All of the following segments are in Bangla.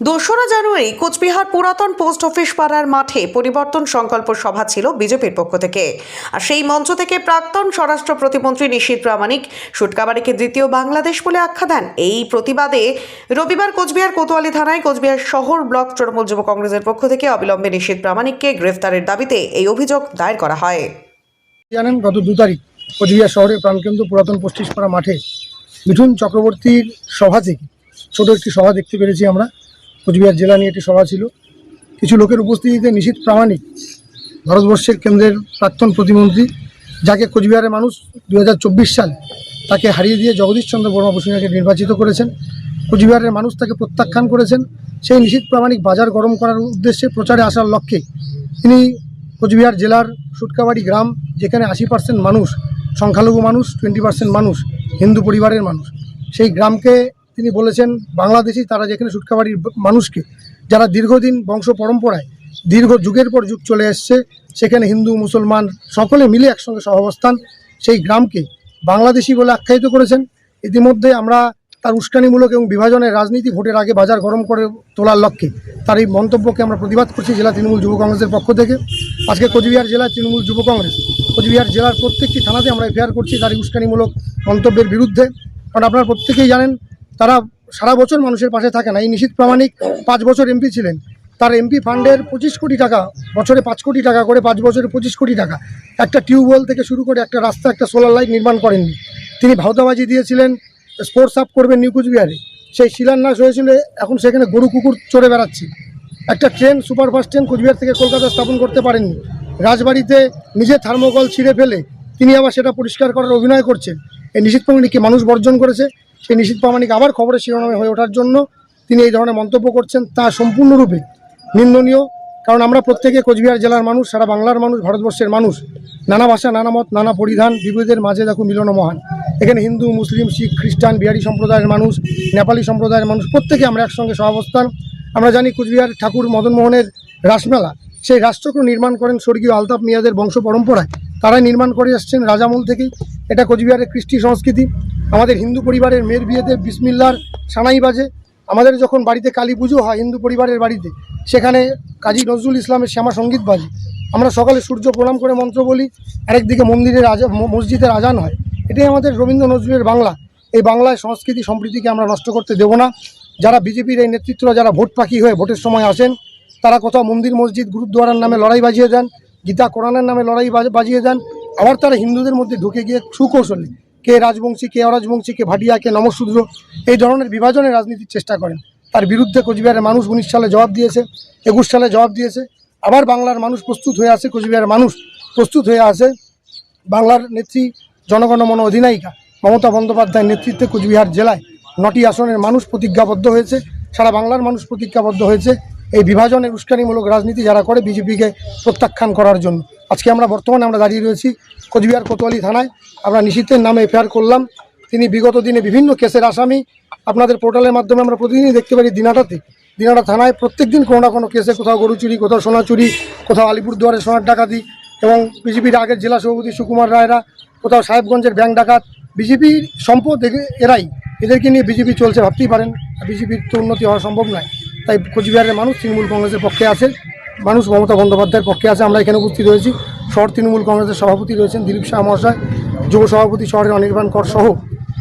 দোসরা জানুয়ারি কোচবিহার পুরাতন পোস্ট অফিস পাড়ার মাঠে পরিবর্তন সংকল্প সভা ছিল বিজেপির পক্ষ থেকে। আর সেই মঞ্চ থেকে প্রাক্তন স্বরাষ্ট্র প্রতিমন্ত্রী নিশীত প্রামাণিক সুটকাবাড়িকে দ্বিতীয় বাংলাদেশ বলে আখ্যা দেন। এই প্রতিবাদে রবিবার কোচবিহার কোতোয়ালি থানায় কোচবিহার শহর ব্লক তৃণমূল যুব কংগ্রেসের পক্ষ থেকে অবিলম্বে নিশীত প্রামাণিককে গ্রেফতারের দাবিতে এই অভিযোগ দায়ের করা হয়। জানেন, গত দু তারিখ কোচবিহার শহরের প্রাণকেন্দ্র পুরাতন পশ্চিমপাড়া মাঠে মিঠুন চক্রবর্তীর সভা থেকে ছোট একটি সভা দেখতে পেরেছি আমরা। কোচবিহার জেলা নিয়ে একটি সভা ছিল। কিছু লোকের উপস্থিতিতে নিশীত প্রামাণিক ভারতবর্ষের কেন্দ্রের প্রাক্তন প্রতিমন্ত্রী, যাকে কোচবিহারের মানুষ দু হাজার চব্বিশ সাল তাকে হারিয়ে দিয়ে জগদীশচন্দ্র বর্মা বসুনিয়াকে নির্বাচিত করেছেন। কোচবিহারের মানুষ তাকে প্রত্যাখ্যান করেছেন। সেই নিশীত প্রামাণিক বাজার গরম করার উদ্দেশ্যে প্রচারে আসার লক্ষ্যে তিনি কোচবিহার জেলার সুটকাবাড়ি গ্রাম, যেখানে আশি পার্সেন্ট মানুষ, সংখ্যালঘু মানুষ টোয়েন্টি পার্সেন্ট মানুষ, হিন্দু পরিবারের মানুষ, সেই গ্রামকে তিনি বলেছেন, বাংলাদেশি তারা যেখানে সুটকাবাড়ির মানুষকে, যারা দীর্ঘদিন বংশ পরম্পরায়, দীর্ঘ যুগের পর যুগ চলে এসছে, সেখানে হিন্দু, মুসলমান সকলে মিলে একসঙ্গে সহাবস্থান, সেই গ্রামকে বাংলাদেশি বলে আখ্যায়িত করেছেন। ইতিমধ্যে আমরা তার উস্কানিমূলক এবং বিভাজনের রাজনীতি ভোটের আগে বাজার গরম করে তোলার লক্ষ্যে তার এই মন্তব্যকে আমরা প্রতিবাদ করছি জেলা তৃণমূল যুব কংগ্রেসের পক্ষ থেকে। আজকে কোচবিহার জেলা তৃণমূল যুব কংগ্রেস, কোচবিহার জেলার প্রত্যেকটি থানাতে আমরা এফআইআর করছি তার উস্কানিমূলক মন্তব্যের বিরুদ্ধে। কারণ আপনারা প্রত্যেকেই জানেন তারা সারা বছর মানুষের পাশে থাকে না। এই নিশীত প্রামাণিক পাঁচ বছর এমপি ছিলেন। তার এমপি ফান্ডের পঁচিশ কোটি টাকা, বছরে পাঁচ কোটি টাকা করে পাঁচ বছরে পঁচিশ কোটি টাকা। একটা টিউবওয়েল থেকে শুরু করে একটা রাস্তা, একটা সোলার লাইট নির্মাণ করেননি। তিনি ভাওতাবাজি দিয়েছিলেন স্পোর্টস আপ করবেন নিউ কুচবিহারে। সেই শিলান্যাস হয়েছিল, এখন সেখানে গরু, কুকুর চড়ে বেড়াচ্ছে। একটা ট্রেন সুপারফাস্ট ট্রেন কোচবিহার থেকে কলকাতা স্থাপন করতে পারেননি। রাজবাড়িতে নিজে থার্মোকল ছিঁড়ে ফেলে তিনি আবার সেটা পরিষ্কার করার অভিনয় করছেন। এই নিশীত প্রামাণিককে মানুষ বর্জন করেছে। সেই নিশীত প্রামাণিক আবার খবরের শিরোনামে হয়ে ওঠার জন্য তিনি এই ধরনের মন্তব্য করছেন, তা সম্পূর্ণরূপে নিন্দনীয়। কারণ আমরা প্রত্যেকে কোচবিহার জেলার মানুষ, সারা বাংলার মানুষ, ভারতবর্ষের মানুষ। নানা ভাষা, নানা মত, নানা পরিধান বিবিধের মাঝে দেখো মিলন মহান। এখানে হিন্দু, মুসলিম, শিখ, খ্রিস্টান, বিহারি সম্প্রদায়ের মানুষ, নেপালি সম্প্রদায়ের মানুষ, প্রত্যেকে আমরা একসঙ্গে সহাবস্থান। আমরা জানি কোচবিহার ঠাকুর মদনমোহনের রাসমেলা, সেই রাষ্ট্রক্র নির্মাণ করেন স্বর্গীয় আলতাফ মিয়াদের বংশ পরম্পরায়। তারাই নির্মাণ করে আসছেন রাজামূল থেকেই। এটা কোচবিহারের কৃষ্টি সংস্কৃতি। আমাদের হিন্দু পরিবারের মেয়ের বিয়েতে বিসমিল্লার সানাই বাজে। আমাদের যখন বাড়িতে কালী পুজো হয় হিন্দু পরিবারের বাড়িতে, সেখানে কাজী নজরুল ইসলামের শ্যামা সংগীত বাজে। আমরা সকালে সূর্য প্রণাম করে মন্ত্র বলি, আরেকদিকে মন্দিরের আজা মসজিদের আজান হয়। এটাই আমাদের রবীন্দ্র নজরুলের বাংলা। এই বাংলায় সংস্কৃতি সম্প্রীতিকে আমরা নষ্ট করতে দেব না। যারা বিজেপির এই নেতৃত্বরা, যারা ভোট পাখি হয়ে ভোটের সময় আসেন, তারা কোথাও মন্দির, মসজিদ গুরুদ্বারার নামে লড়াই বাজিয়ে দেন, গীতা কোরআনের নামে লড়াই বাজিয়ে দেন। আবার তারা হিন্দুদের মধ্যে ঢুকে গিয়ে সুকৌশলে। কে রাজবংশী, কে অরাজবংশী, কে ভাটিয়া, কে নমশূদ্র, এই ধরনের বিভাজনের রাজনীতির চেষ্টা করেন। তার বিরুদ্ধে কোচবিহারের মানুষ উনিশ সালে জবাব দিয়েছে, একুশ সালে জবাব দিয়েছে। আবার বাংলার মানুষ প্রস্তুত হয়ে আছে, কোচবিহারের মানুষ প্রস্তুত হয়ে আছে। বাংলার নেত্রী জনগণমন অধিনায়িকা মমতা বন্দ্যোপাধ্যায়ের নেতৃত্বে কোচবিহার জেলায় নটি আসনের মানুষ প্রতিজ্ঞাবদ্ধ হয়েছে, সারা বাংলার মানুষ প্রতিজ্ঞাবদ্ধ হয়েছে। এই বিভাজনের উস্কানিমূলক রাজনীতি যারা করে, বিজেপিকে প্রত্যাখ্যান করার জন্য। আজকে আমরা বর্তমানে আমরা দাঁড়িয়ে রয়েছি কোচবিহার কোতোয়ালি থানায়। আমরা নিশীতের নামে এফআইআর করলাম। তিনি বিগত দিনে বিভিন্ন কেসের আসামি। আপনাদের পোর্টালের মাধ্যমে আমরা প্রতিদিনই দেখতে পারি দিনাটাতে। দিনাটা থানায় প্রত্যেকদিন কোনো না কোনো কেসে কোথাও গরু চুরি, কোথাও সোনা চুরি, কোথাও আলিপুরদুয়ারে সোনার ডাকাতি এবং বিজেপির আগের জেলা সভাপতি সুকুমার রায়রা, কোথাও সাহেবগঞ্জের ব্যাংক ডাকাত। বিজেপির সম্পদ এরাই। এদেরকে নিয়ে বিজেপি চলছে ভাবতেই পারেন। বিজেপির তো উন্নতি হওয়া সম্ভব নয়। তাই কোচবিহারের মানুষ তৃণমূল কংগ্রেসের পক্ষে আছে। মানুষ মমতা বন্দ্যোপাধ্যায়ের পক্ষে আছে। আমরা এখানে উপস্থিত হয়েছি। শহর তৃণমূল কংগ্রেসের সভাপতি রয়েছেন দিলীপ শাহ মহাশয়। যুব সভাপতি শহরের অনির্বাণ কর সহ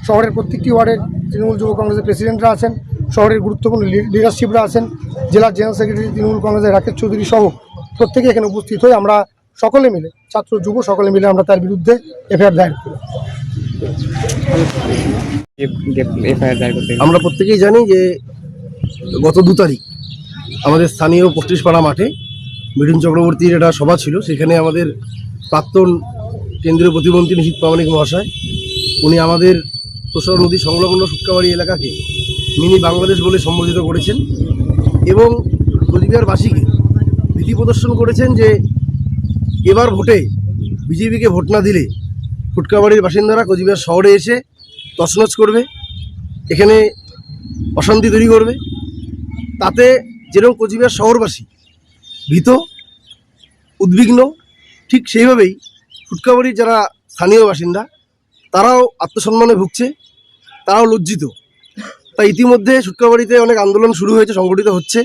শহরের প্রত্যেকটি ওয়ার্ডের তৃণমূল যুব কংগ্রেসের প্রেসিডেন্টরা আছেন। শহরের গুরুত্বপূর্ণ লি- লিডারশিপরা আছেন। জেলার জেনারেল সেক্রেটারি তৃণমূল কংগ্রেসের রাকেশ চৌধুরী সহ প্রত্যেকে এখানে উপস্থিত হয়ে আমরা সকলে মিলে ছাত্র যুব সকলে মিলে আমরা তার বিরুদ্ধে এফআইআর দায়ের করি। এফআইআর দায়ের করতে আমরা প্রত্যেকেই জানি যে গত দু তারিখ আমাদের স্থানীয় পঁচিশপাড়া মাঠে মিঠুন চক্রবর্তীর একটা সভা ছিল, সেখানে আমাদের প্রাক্তন কেন্দ্রীয় প্রতিমন্ত্রী নিশীত প্রামাণিক মহাশয়, উনি আমাদের তোষর নদী সংলগ্ন সুটকাবাড়ি এলাকাকে মিনি বাংলাদেশ বলে সম্বোধিত করেছেন এবং কোচবিহারবাসীকে ভীতি প্রদর্শন করেছেন যে এবার ভোটে বিজেপিকে ভোট না দিলে ফুটকাবাড়ির বাসিন্দারা কোচবিহার শহরে এসে তছনছ করবে, এখানে অশান্তি তৈরি করবে। তাতে যেরকম কোচবিহার শহরবাসী ভীত, উদ্বিগ্ন, ঠিক সেইভাবেই ফুটকাবাড়ির যারা স্থানীয় বাসিন্দা, তারাও আত্মসম্মানে ভুগছে, তারাও লজ্জিত। তাই ইতিমধ্যে সুটকাবাড়িতে অনেক আন্দোলন শুরু হয়েছে, সংগঠিত হচ্ছে।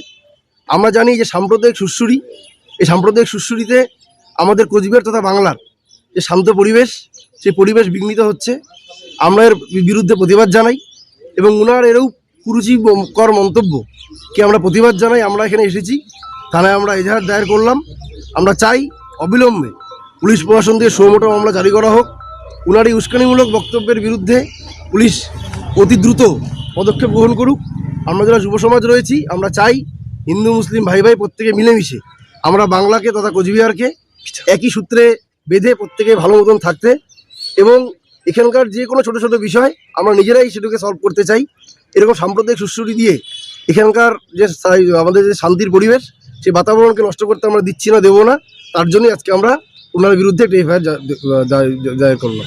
আমরা জানি যে সাম্প্রদায়িক সুশ্রুরি, এই সাম্প্রদায়িক সুশ্রুরিতে আমাদের কোচবিহার তথা বাংলার যে শান্ত পরিবেশ, সেই পরিবেশ বিঘ্নিত হচ্ছে। আমরা এর বিরুদ্ধে প্রতিবাদ জানাই এবং উনার এরও কুরুচিকর মন্তব্য। কি আমরা প্রতিবাদ জানাই? আমরা এখানে এসেছি। থানায় আমরা এজাহার দায়ের করলাম। আমরা চাই অবিলম্বে পুলিশ প্রশাসন দিয়ে সুমোটো মামলা জারি করা হোক। উনার এই উস্কানিমূলক বক্তব্যের বিরুদ্ধে পুলিশ অতি দ্রুত পদক্ষেপ গ্রহণ করুক। আমরা যারা যুব সমাজ রয়েছি, আমরা চাই হিন্দু, মুসলিম ভাই ভাই প্রত্যেকে মিলেমিশে আমরা বাংলাকে তথা কোচবিহারকে একই সূত্রে বেঁধে প্রত্যেকে ভালো মতন থাকতে এবং এখানকার যে কোনো ছোট ছোট বিষয় আমরা নিজেরাই সেটাকে সলভ করতে চাই। এরকম সাম্প্রদায়িক সুশ্রুতি দিয়ে এখানকার যে আমাদের যে শান্তির পরিবেশ সেই বাতাবরণকে নষ্ট করতে আমরা দিচ্ছি না, দেবো না, তার জন্যই আজকে আমরা ওনার বিরুদ্ধে একটা এফআইআর দায়ের করলাম।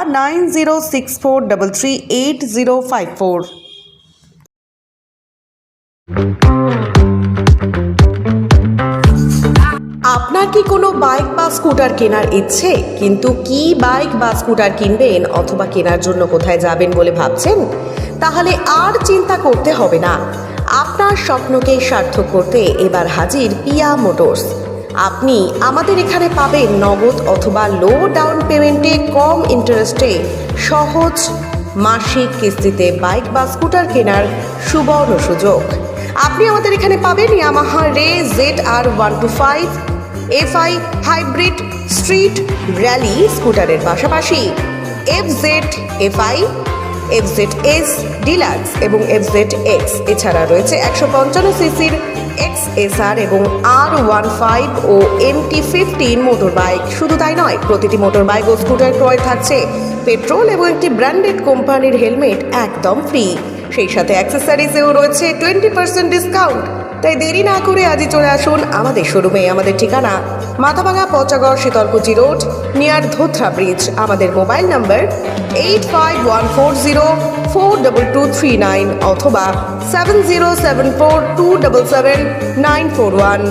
nine zero six four double three eight zero five four আপনার কি কোনো বাইক বা স্কুটার কেনার ইচ্ছে? কিন্তু কি বাইক বা স্কুটার কিনবেন অথবা কেনার জন্য কোথায় যাবেন বলে ভাবছেন? তাহলে আর চিন্তা করতে হবে না। আপনার স্বপ্নকে সার্থক করতে এবার হাজির পিয়া মোটরস। আপনি আমাদের এখানে পাবেন নগদ অথবা লো ডাউন পেমেন্টে কম ইন্টারেস্টে সহজ মাসিক কিস্তিতে বাইক বা স্কুটার কেনার সুবর্ণ সুযোগ। আপনি আমাদের এখানে পাবেন Yamaha Ray Z R one two five FI hybrid street rally স্কুটারের পাশাপাশি F Z FI F Z S deluxe এবং এফ জেড এক্স এছাড়া রয়েছে একশো পঞ্চান্ন সিসির এক্স এবং আর ওয়ান ফাইভ ও এমটি ফিফটিন মোটর বাইক শুধু তাই নয়, প্রতিটি মোটর বাইক ও স্কুটার ক্রয় থাকছে। পেট্রোল এবং একটি ব্র্যান্ডেড কোম্পানির হেলমেট একদম ফ্রি সেই সাথে অ্যাক্সেসরিজেও রয়েছে টোয়েন্টি পার্সেন্ট ডিসকাউন্ট তাই দেরি না করে আজই চলে আসুন আমাদের শোরুমে। আমাদের ঠিকানা Mathabhanga Pachagarh Sitalkuchi road, near Dhothra bridge. আমাদের mobile number eight five one four zero four double two three nine অথবা seven zero seven four two double seven nine four one.